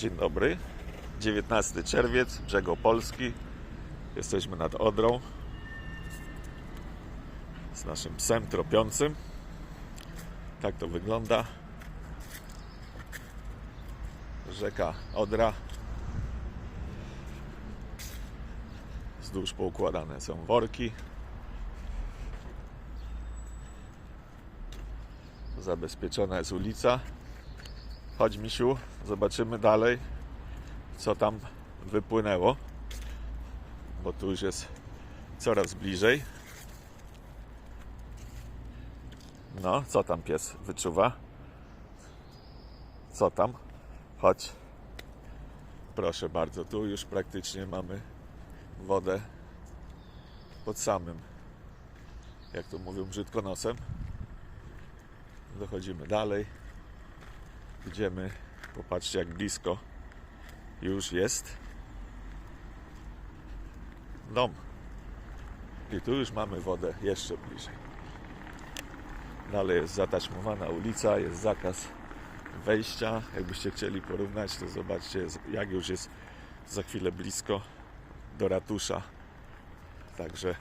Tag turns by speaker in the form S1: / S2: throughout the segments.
S1: Dzień dobry. 19 czerwiec, brzeg Opolski. Jesteśmy nad Odrą z naszym psem tropiącym. Tak to wygląda. Rzeka Odra. Wzdłuż poukładane są worki. Zabezpieczona jest ulica. Chodź misiu, zobaczymy dalej, co tam wypłynęło. Bo tu już jest coraz bliżej. No, co tam pies wyczuwa? Co tam? Chodź. Proszę bardzo, tu już praktycznie mamy wodę pod samym, jak to mówią, brzydko nosem. Dochodzimy dalej. Idziemy. Popatrzcie, jak blisko już jest dom. I tu już mamy wodę jeszcze bliżej. Dalej jest zataśmowana ulica, jest zakaz wejścia. Jakbyście chcieli porównać, to zobaczcie, jak już jest za chwilę blisko do ratusza. Także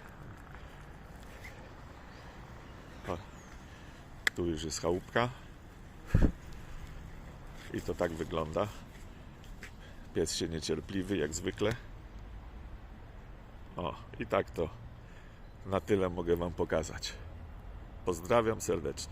S1: tu już jest chałupka. I to tak wygląda. Pies się niecierpliwy, jak zwykle. O, i tak to na tyle mogę Wam pokazać. Pozdrawiam serdecznie.